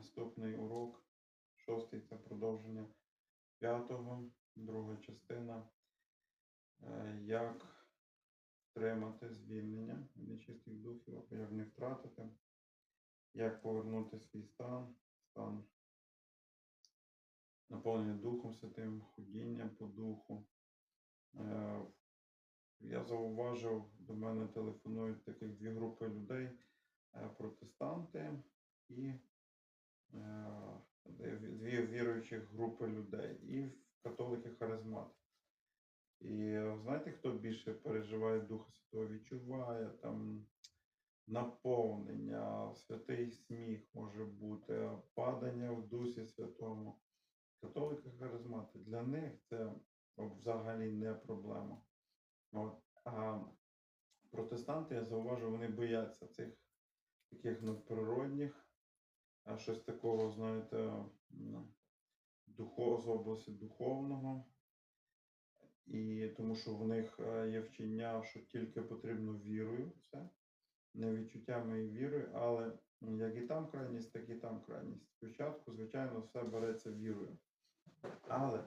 наступний урок. Шостий це продовження п'ятого, друга частина. Е, Як втримати звільнення від нечистих духів, або як не втратити, як повернути свій стан, стан наповнення Духом Святим, ходіння по духу. Е, Я зауважив, до мене телефонують таких дві групи людей е, протестанти і дві віруючих групи людей, і католики харизмати. І е, знаєте, хто більше переживає Духа Святого, відчуває там наповнення, святий сміх може бути, падання в Дусі Святому. Католики харизмати. Для них це взагалі не проблема. От. А протестанти, я зауважу, вони бояться цих таких надприродних, щось такого, знаєте, духов, з області духовного. І тому що в них е, є вчення, що тільки потрібно вірою все, не відчуттями і вірою, але як і там крайність, так і там крайність. Спочатку, звичайно, все береться вірою. Але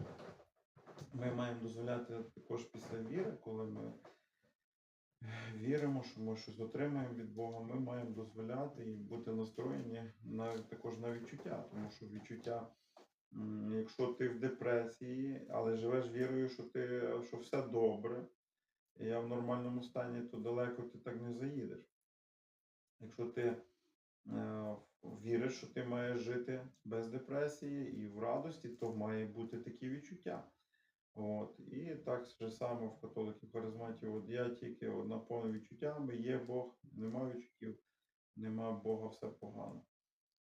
ми маємо дозволяти також після віри, коли ми віримо, що ми щось отримаємо від Бога, ми маємо дозволяти і бути настроєні на, також на відчуття, тому що відчуття, якщо ти в депресії, але живеш вірою, що ти що все добре, і я в нормальному стані, то далеко ти так не заїдеш. Якщо ти е, віриш, що ти маєш жити без депресії і в радості, то має бути такі відчуття. От. І так же само в католиків харизматів, от я тільки от, наповнений відчуттями, є Бог, нема відчуттів, нема Бога, все погано.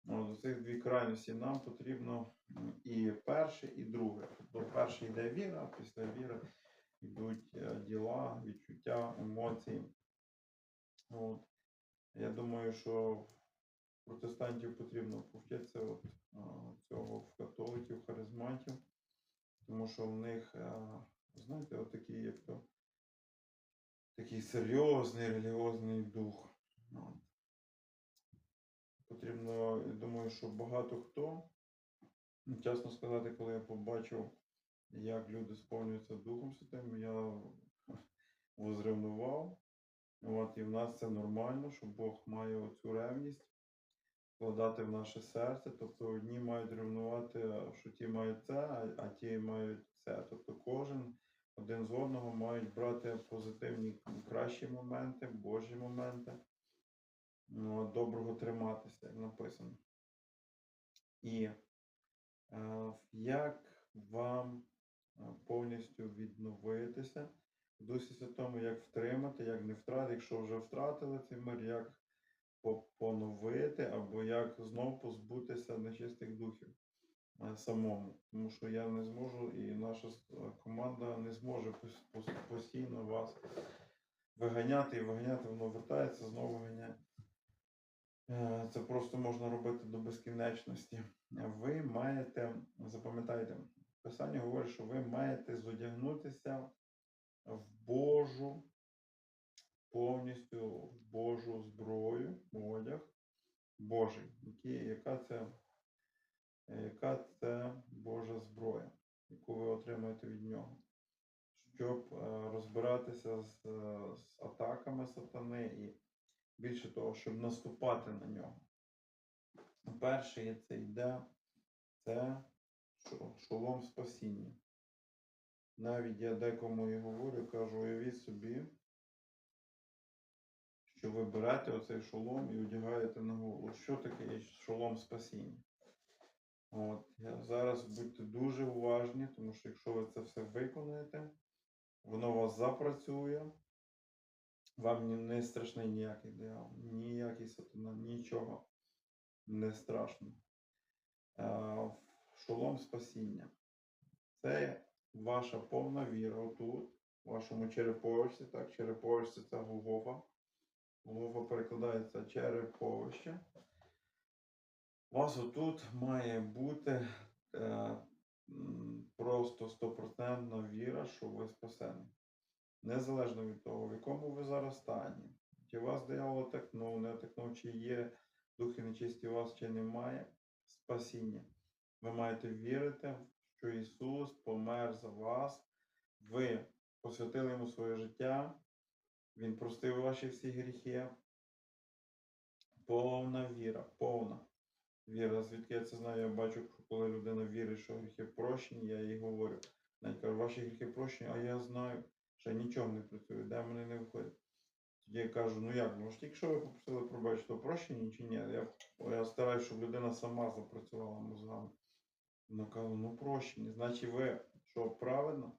З цих дві крайності нам потрібно і перше, і друге. Тобто перше йде віра, після віри йдуть е, діла, відчуття, емоції. От. Я думаю, що протестантів потрібно повчитися от, цього в католиків, харизматів, тому що в них, знаєте, от такий, як то, такий серйозний релігіозний дух. Потрібно, я думаю, що багато хто, ну, чесно сказати, коли я побачив, як люди сповнюються Духом Святим, я возревнував. От, і в нас це нормально, що Бог має оцю ревність вкладати в наше серце. Тобто одні мають ревнувати, що ті мають це, а, ті мають це. Тобто кожен один з одного мають брати позитивні кращі моменти, Божі моменти, ну, доброго триматися, як написано. І е, як вам е, повністю відновитися в Дусі Святому, як втримати, як не втратити, якщо вже втратили цей мир, як поновити, або як знов позбутися нечистих духів е, самому. Тому що я не зможу, і наша е, команда не зможе пос- пос- постійно вас виганяти і виганяти, воно вертається, знову виганяє. Е, Це просто можна робити до безкінечності. Ви маєте, запам'ятайте, Писання говорить, що ви маєте зодягнутися в Божу, повністю Божу зброю, одяг Божий. Яка, це, яка це Божа зброя, яку ви отримаєте від нього? Щоб е, розбиратися з, з атаками сатани і більше того, щоб наступати на нього. Перше це йде це шолом спасіння. Навіть я декому і говорю, кажу, уявіть собі, що ви берете оцей шолом і одягаєте на голову. Що таке є шолом спасіння? От, я зараз будьте дуже уважні, тому що якщо ви це все виконаєте, воно у вас запрацює, вам не страшний ніякий диявол, ніякий сатана, нічого не страшно. Е, Шолом спасіння. Це ваша повна віра отут, в вашому череповищі, так, череповище це Голгофа. Голгофа перекладається череповище. У вас отут має бути е, просто стопроцентна віра, що ви спасені. Незалежно від того, в якому ви зараз стані. Чи вас диявол атакнув, не атакнув, чи є духи нечисті у вас, чи немає. спасіння. Ви маєте вірити, що Ісус помер за вас, ви посвятили Йому своє життя, Він простив ваші всі гріхи. Повна віра, повна віра. Звідки я це знаю? Я бачу, коли людина вірить, що гріхи прощені, я їй говорю. Навіть кажу, ваші гріхи прощені, а я знаю, що нічого не працює, демони не виходять. Тоді я кажу, ну як, ну ж тільки ви попросили пробачити, то прощені чи ні? Я, я стараюся, щоб людина сама запрацювала мозгами. Вона каже, ну прощені. Значить, ви що правильно?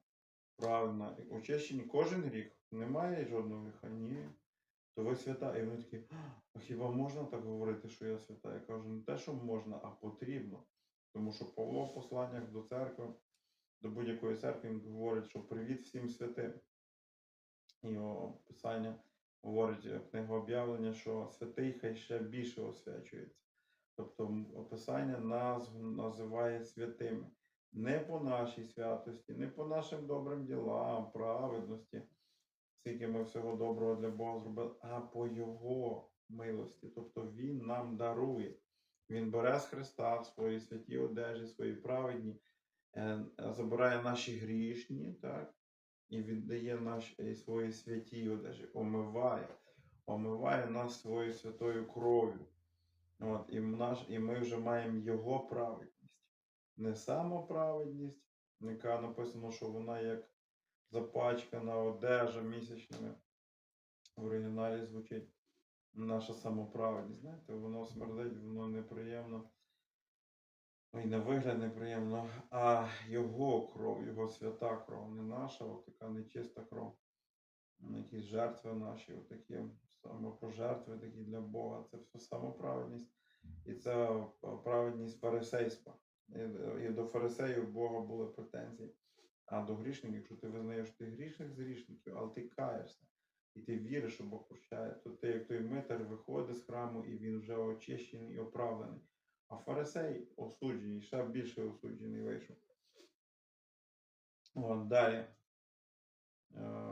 Правильно. Очищені кожен гріх. Немає жодного гріха? Ні. То ви свята. І вони такі, а хіба можна так говорити, що я свята? Я кажу, не те, що можна, а потрібно. Тому що Павло в посланнях до церкви, до будь-якої церкви, він говорить, що привіт всім святим. Його писання говорить книга об'явлення, що святий хай ще більше освячується. Тобто описання нас називає святими. Не по нашій святості, не по нашим добрим ділам, праведності, скільки ми всього доброго для Бога зробили, а по Його милості. Тобто Він нам дарує. Він бере з Христа свої святі одежі, свої праведні, е, забирає наші грішні, так? і віддає наші свої святі одежі, омиває, омиває нас своєю святою кров'ю. От, і, наш, і ми вже маємо Його праведність. Не самоправедність, яка написано, що вона як запачкана одежа місячними. В оригіналі звучить наша самоправедність. Знаєте, воно смердить, воно неприємно. Ой, на вигляд неприємно, а його кров, його свята кров, не наша, от така нечиста кров. Якісь жертви наші, отакі самопожертви такі для Бога. Це все самоправедність. І це праведність фарисейства. І, і до фарисеїв Бога були претензії. А до грішників, якщо ти визнаєш, що ти грішник з грішників, але ти каєшся, і ти віриш, що Бог прощає, то ти, як той митар, виходить з храму, і він вже очищений і оправданий. А фарисей осуджений, ще більше осуджений вийшов. От, далі. Е,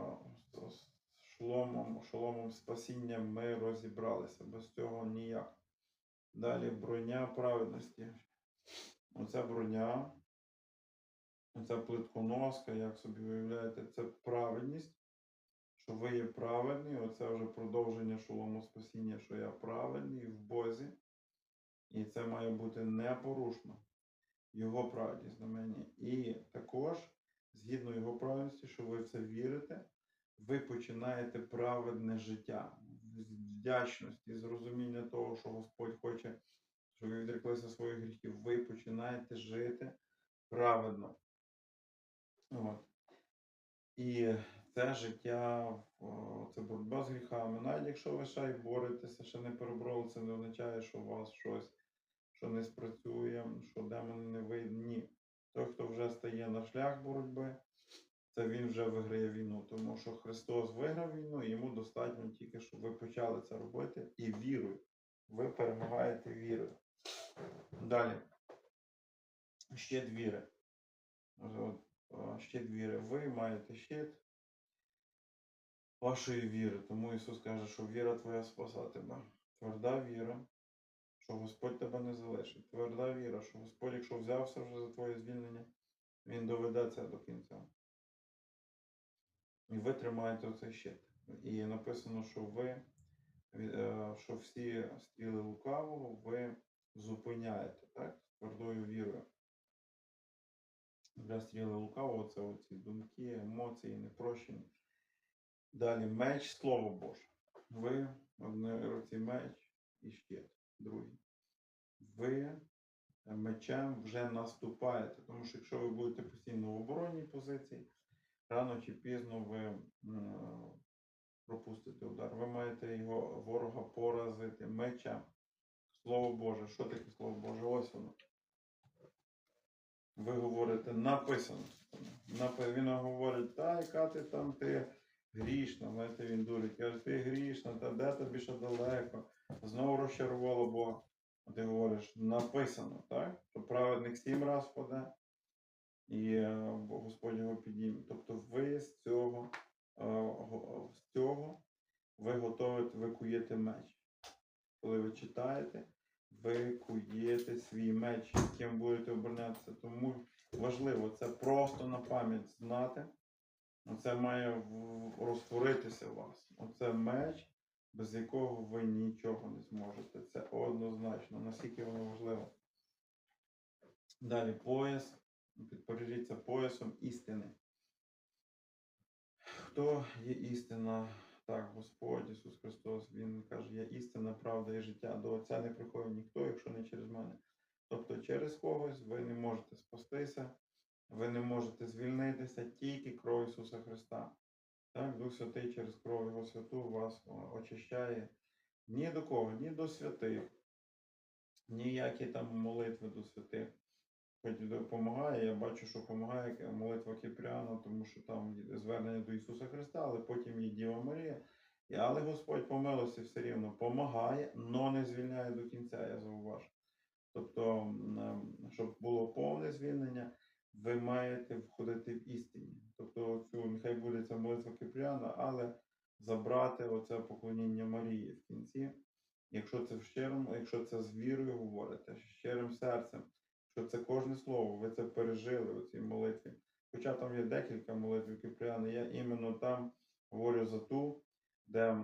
з Шоломом, шоломом спасіння ми розібралися. Без цього ніяк. Далі броня праведності. Оця броня, оця плитконоска, як собі виявляєте, це праведність. Що ви є праведні, оце вже продовження шолому спасіння, що я праведний в Бозі. І це має бути непорушно. Його праведність на мені. І також, згідно його праведності, що ви в це вірите, ви починаєте праведне життя з вдячності, з розуміння того, що Господь хоче, щоб ви відреклися своїх гріхів. Ви починаєте жити праведно. От. І це життя, це боротьба з гріхами. Навіть якщо ви ще й боретеся, ще не перебороли, це не означає, що у вас щось, що не спрацює, що демони не вийде. Ні. Той, хто вже стає на шлях боротьби, це він вже виграє війну. Тому що Христос виграв війну, і йому достатньо тільки, щоб ви почали це робити і вірою. Ви перемагаєте вірою. Далі. Щит віри. От, а, щит віри. Ви маєте щит вашої віри. Тому Ісус каже, що віра твоя спаса тебе. Тверда віра, що Господь тебе не залишить. Тверда віра, що Господь, якщо взявся вже за твоє звільнення, Він доведе це до кінця. І ви тримаєте цей щит. І написано, що ви, е, що всі стріли лукавого ви зупиняєте, так? Твердою вірою. Для стріли лукавого це оці думки, емоції, непрощені. Далі меч Слово Боже. Ви в одній руці меч і щит, другий. Ви мечем вже наступаєте, тому що якщо ви будете постійно в оборонній позиції, рано чи пізно ви пропустите удар. Ви маєте його ворога поразити мечем. Слово Боже, що таке Слово Боже? Ось воно. Ви говорите, написано. Напи- Він говорить, та яка ти там ти грішна, знаєте, він дурить. Каже, ти грішна, та де тобі ще далеко. Знову розчарувало Бога. А ти говориш, написано, так? Що праведник сім раз впаде, і е, Господь його підійме. Тобто ви з цього, е, з цього ви готові, ви куєте меч. Коли ви читаєте, ви куєте свій меч, яким будете оборонятися. Тому важливо це просто на пам'ять знати. Це має розтворитися у вас. Оце меч, без якого ви нічого не зможете. Це однозначно, наскільки воно важливо. Далі пояс. Підпоріжіться поясом істини. Хто є істина? Так, Господь Ісус Христос, Він каже, я істина, правда і життя. До Отця не приходить ніхто, якщо не через мене. Тобто через когось ви не можете спастися, ви не можете звільнитися тільки кров Ісуса Христа. Так, Дух Святий через кров Його Святу вас очищає ні до кого, ні до святих, ніякі там молитви до святих. Хоч допомагає, я бачу, що допомагає молитва Кіпріана, тому що там звернення до Ісуса Христа, але потім є Діва Марія. І, але Господь по милості все рівно допомагає, але не звільняє до кінця, я зауважу. Тобто, щоб було повне звільнення, ви маєте входити в істині. Тобто, цю нехай буде ця молитва Кипріана, але забрати оце поклоніння Марії в кінці. Якщо це в щирому, якщо це з вірою говорите, з щирим серцем, що це кожне слово, ви це пережили у цій молитві. Хоча там є декілька молитв Кипріана, я іменно там говорю за ту, де,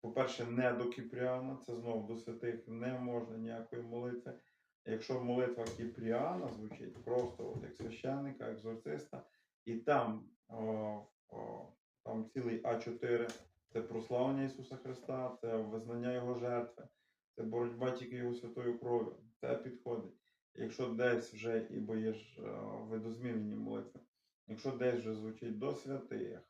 по-перше, не до Кіпріана, це знову до святих не можна ніякої молитви. Якщо молитва Кіпріана звучить просто от як священника, екзорциста, і там, о, о, там цілий А4 це прославлення Ісуса Христа, це визнання Його жертви, це боротьба тільки Його святою кров'ю. Це підходить. Якщо десь вже, ібо є ж е, видозмінені молитви, якщо десь вже звучить до святих,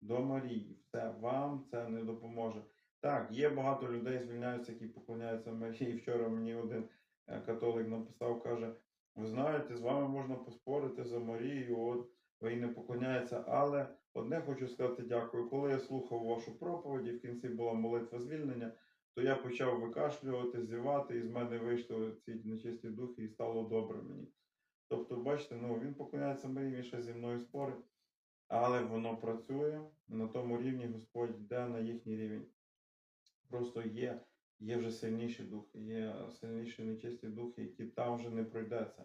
до Марії, все, вам це не допоможе. Так, є багато людей, звільняються, які поклоняються Марії. Вчора мені один е, католик написав, каже: ви знаєте, з вами можна поспорити за Марію, от ви їй не поклоняється. Але одне хочу сказати дякую. Коли я слухав вашу проповідь, і в кінці була молитва звільнення, то я почав викашлювати, зівати, і з мене вийшли ці нечисті духи, і стало добре мені. Тобто, бачите, ну він поклоняється Марії, він ще зі мною спорить, але воно працює на тому рівні, Господь йде на їхній рівень. Просто є, є вже сильніші духи, є сильніші нечисті духи, які там вже не пройдеться.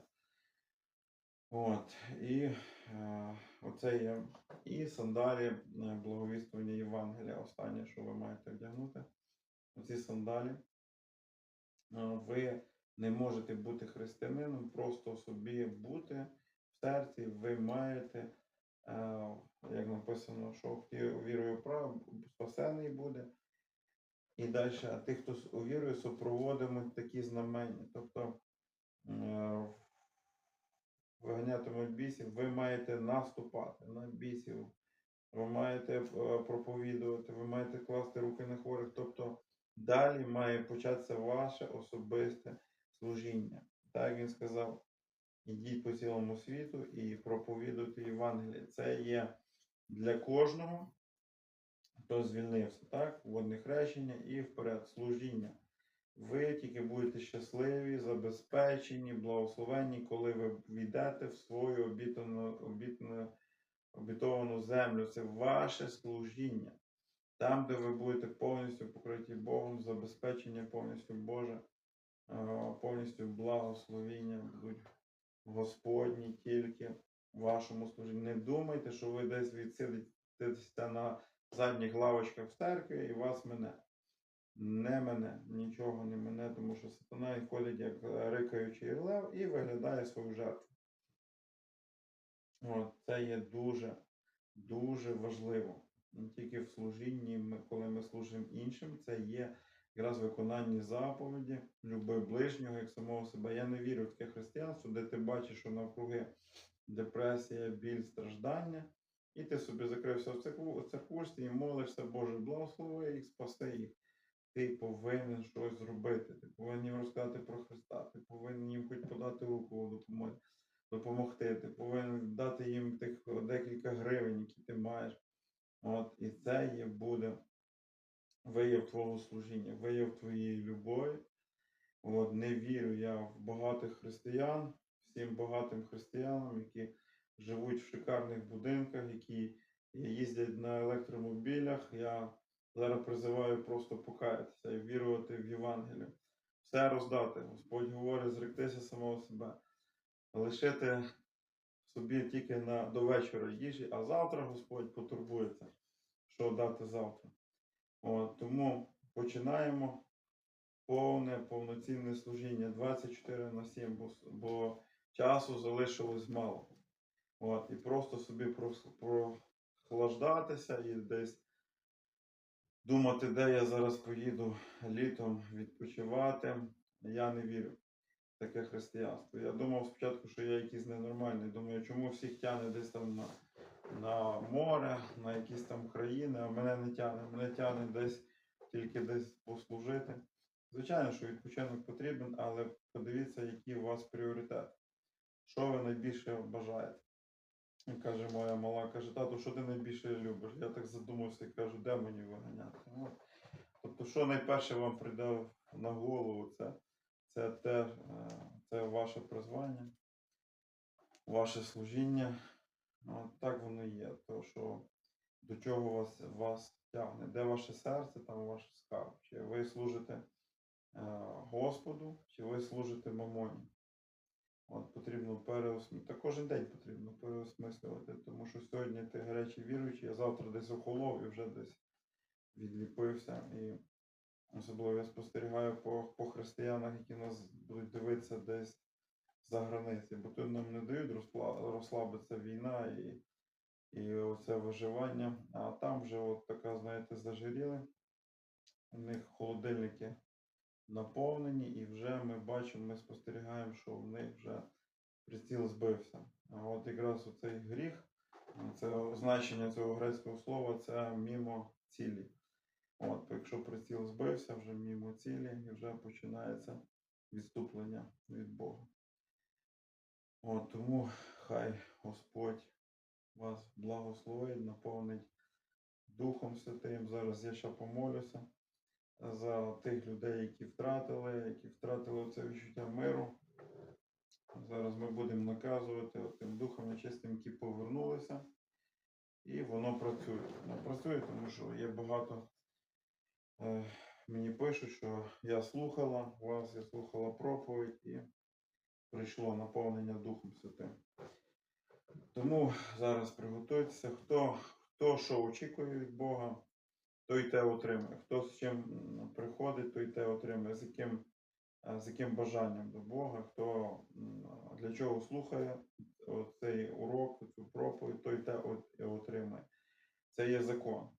От, і е, оце є. І сандалі е, благовістування Євангелія, останнє, що ви маєте вдягнути. Оці сандалі. Ви не можете бути християнином, просто собі бути в серці, ви маєте, е, як написано, що вірою прав, спасений буде. І далі, а тих, хто увірує, супроводимуть такі знамення. Тобто е, виганятимуть бісів, ви маєте наступати на бісів, ви маєте е, проповідувати, ви маєте класти руки на хворих. Тобто далі має початися ваше особисте служіння. Так він сказав, ідіть по цілому світу і проповідуйте Євангеліє. Це є для кожного, хто звільнився, так? Водне хрещення і вперед служіння. Ви тільки будете щасливі, забезпечені, благословенні, коли ви війдете в свою обітану, обітовану землю. Це ваше служіння. Там, де ви будете повністю покриті Богом, забезпечення повністю Боже, е, повністю благословіння будуть Господні тільки в вашому служінні. Не думайте, що ви десь відсидитеся на задніх лавочках в церкві і вас мене. Не мене, нічого не мене, тому що сатана ходить як рикаючий лев і виглядає свою жертву. От, це є дуже, дуже важливо. Не тільки в служінні, ми, коли ми служимо іншим, це є якраз виконання заповіді, люби ближнього як самого себе. Я не вірю в таке християнство, де ти бачиш, що навкруги депресія, біль, страждання, і ти собі закрився в церкву, церквушці і молишся, Боже, благослови їх, спаси їх. Ти повинен щось зробити. Ти повинен їм розказати про Христа, ти повинен їм хоч подати руку допомогти. Ти повинен дати їм тих декілька гривень, які ти маєш. От, і це є буде вияв твого служіння, вияв твоєї любові. От, не вірю я в багатих християн, всім багатим християнам, які живуть в шикарних будинках, які їздять на електромобілях. Я зараз призиваю просто покаятися і вірувати в Євангелію. все роздати. Господь говорить, зректися самого себе, лишити собі тільки на до вечора їжі, а завтра Господь потурбується, що дати завтра. От, тому починаємо повне, повноцінне служіння 24 на 7, бо, бо часу залишилось мало. От, і просто собі прохлаждатися і десь думати, де я зараз поїду літом відпочивати. Я не вірю таке християнство. Я думав спочатку, що я якийсь ненормальний. Думаю, чому всіх тягне десь там на, на море, на якісь там країни, а мене не тягне. Мене тягне десь тільки десь послужити. Звичайно, що відпочинок потрібен, але подивіться, які у вас пріоритети. Що ви найбільше бажаєте? Каже моя мала, каже, тату, що ти найбільше любиш? Я так задумався і кажу, демонів виганяти. От. Тобто, що найперше вам прийде на голову, це, це те, е, це ваше призвання, ваше служіння. От так воно є. То, що до чого вас, вас тягне. Де ваше серце, там ваш скарб. Чи ви служите е, Господу, чи ви служите мамоні. От потрібно переосмислити. Та кожен день потрібно переосмислювати, тому що сьогодні ти гарячий віруючий, а завтра десь охолов і вже десь відліпився. І особливо я спостерігаю по, по християнах, які нас будуть дивитися десь за границі, бо тут нам не дають розслабитися війна і, і оце виживання. А там вже от така, знаєте, зажиріли. У них холодильники наповнені, і вже ми бачимо, ми спостерігаємо, що в них вже приціл збився. А от якраз оцей гріх, це значення цього грецького слова, це мімо цілі. От, якщо приціл збився, вже мімо цілі, і вже починається відступлення від Бога. От, тому хай Господь вас благословить, наповнить Духом Святим. Зараз я ще помолюся за тих людей, які втратили, які втратили це відчуття миру. Зараз ми будемо наказувати тим духом нечистим, які повернулися. І воно працює. Воно працює, тому що є багато. Е, мені пишуть, що я слухала вас, я слухала проповідь і прийшло наповнення Духом Святим. Тому зараз приготуйтеся, хто, хто що очікує від Бога, той те отримає. Хто з чим приходить, той те отримає. З яким, е, з яким бажанням до Бога, хто для чого слухає цей урок, цю проповідь, той те отримає. Це є закон.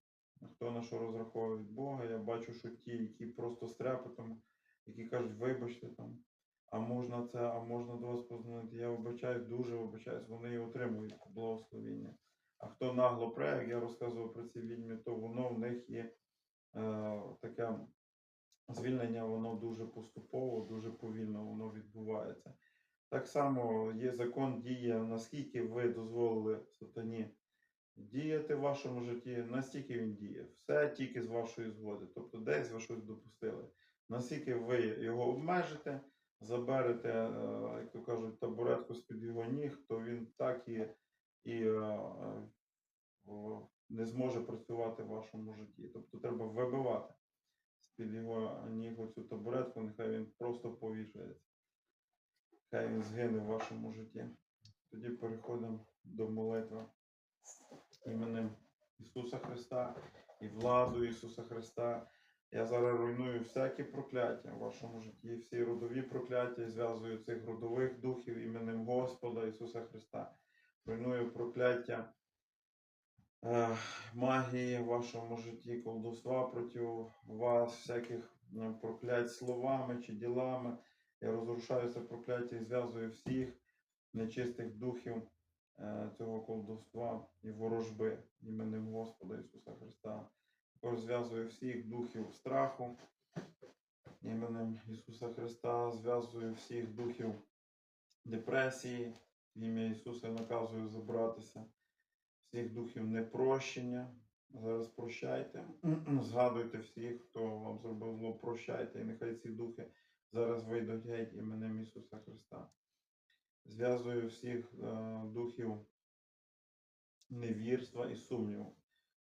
Хто на що розраховує від Бога, я бачу, що ті, які просто з трепетом, які кажуть, вибачте там, а можна це, а можна до вас позвонити. Я вибачаюсь, дуже вибачаюсь, вони і отримують благословіння. А хто нагло пре, як я розказував про ці відьми, то воно в них є е, таке звільнення, воно дуже поступово, дуже повільно воно відбувається. Так само є закон діє, наскільки ви дозволили сатані діяти в вашому житті, настільки він діє. Все тільки з вашої згоди. Тобто десь ви щось допустили. Наскільки ви його обмежите, заберете, е, як то кажуть, табуретку з-під його ніг, то він так і, і е, е, не зможе працювати в вашому житті. Тобто треба вибивати з-під його ніг оцю табуретку, нехай він просто повішається. Хай він згине в вашому житті. Тоді переходимо до молитви іменем Ісуса Христа і владу Ісуса Христа. Я зараз руйную всякі прокляття в вашому житті, всі родові прокляття, зв'язую цих родових духів іменем Господа Ісуса Христа. Руйную прокляття е, магії в вашому житті, колдовства проти вас, всяких е, проклять словами чи ділами. Я розрушаю це прокляття і зв'язую всіх нечистих духів цього колдовства і ворожби іменем Господа Ісуса Христа. Також зв'язую всіх духів страху іменем Ісуса Христа, зв'язую всіх духів депресії, в ім'я Ісуса наказую забратися, всіх духів непрощення. Зараз прощайте, згадуйте всіх, хто вам зробив зло, прощайте, і нехай ці духи зараз вийдуть геть іменем Ісуса Христа. Зв'язую всіх е, духів невірства і сумніву.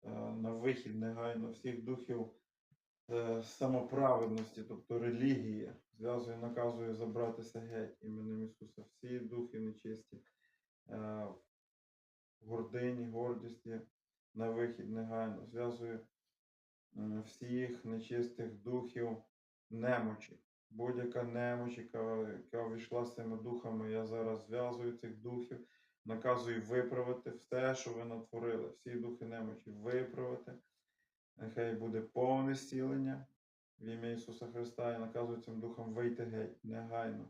Е, на вихід негайно всіх духів е, самоправедності, тобто релігії. Зв'язую, наказую забратися геть іменем Ісуса. Всі духи нечисті, гордині, гордісті на вихід негайно. Зв'язую м, всіх нечистих духів немочі. Будь-яка немоч, яка, яка війшла з цими духами, я зараз зв'язую цих духів, наказую виправити все, що ви натворили. Всі духи немочі виправити. Нехай буде повне зцілення в ім'я Ісуса Христа. Я наказую цим духам вийти геть негайно.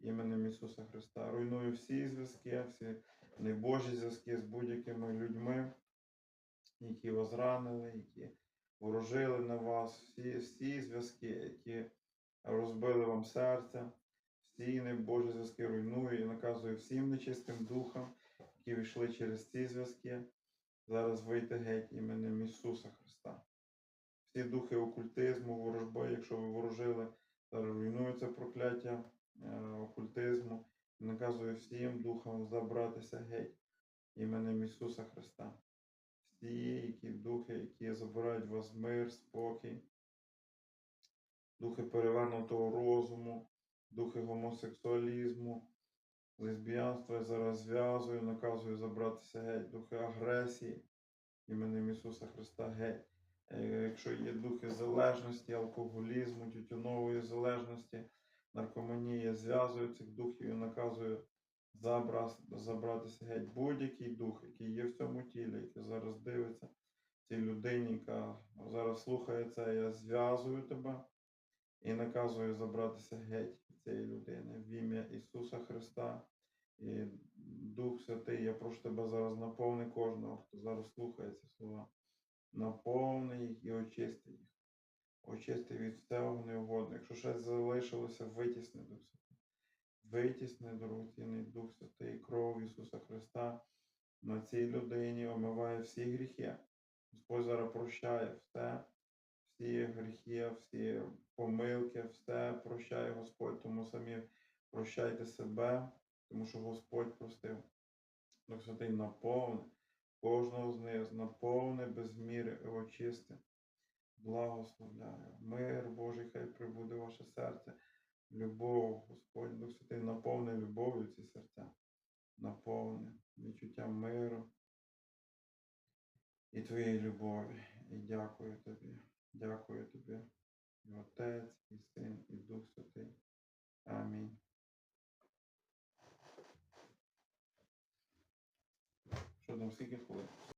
Іменем Ісуса Христа. Руйную всі зв'язки, всі небожі зв'язки з будь-якими людьми, які вас ранили, які ворожили на вас, всі, всі зв'язки, які розбили вам серце, всі небожі зв'язки руйную і наказую всім нечистим духам, які війшли через ці зв'язки, зараз вийти геть іменем Ісуса Христа. Всі духи окультизму, ворожби, якщо ви ворожили, зараз руйнується прокляття е, окультизму. І наказую всім духам забратися геть іменем Ісуса Христа. Всі, які духи, які забирають вас мир, спокій, духи перевернутого розуму, духи гомосексуалізму, лесбіянства я зараз зв'язую, наказую забратися геть, духи агресії іменем Ісуса Христа геть. Е, Якщо є духи залежності, алкоголізму, тютюнової залежності, наркоманії, я зв'язую цих духів і наказую забратися геть. Будь-який дух, який є в цьому тілі, який зараз дивиться, цій людині, яка зараз слухає це, я зв'язую тебе і наказую забратися геть цієї людини в ім'я Ісуса Христа. І Дух Святий, я прошу тебе зараз наповни кожного, хто зараз слухає ці слова. Наповни їх і очисти їх. Очисти від всього неугодного. Якщо щось залишилося, витісни Дух Святий. Витісни дорогоцінний Дух Святий, кров Ісуса Христа на цій людині омиває всі гріхи. Господь зараз прощає все, всі гріхи, всі помилки, все прощає Господь. Тому самі прощайте себе, тому що Господь простив. Дух Святий наповни кожного з них, наповни без міри і очисти. Благословляю. Мир Божий, хай прибуде ваше серце. Любов, Господь Дух Святий, наповни любов'ю ці серця. Наповни відчуттям миру і твоєї любові. І дякую тобі. Дякую тобі, і Отець, і Син, і Дух Святий. Амінь. Що там, скільки хвилин?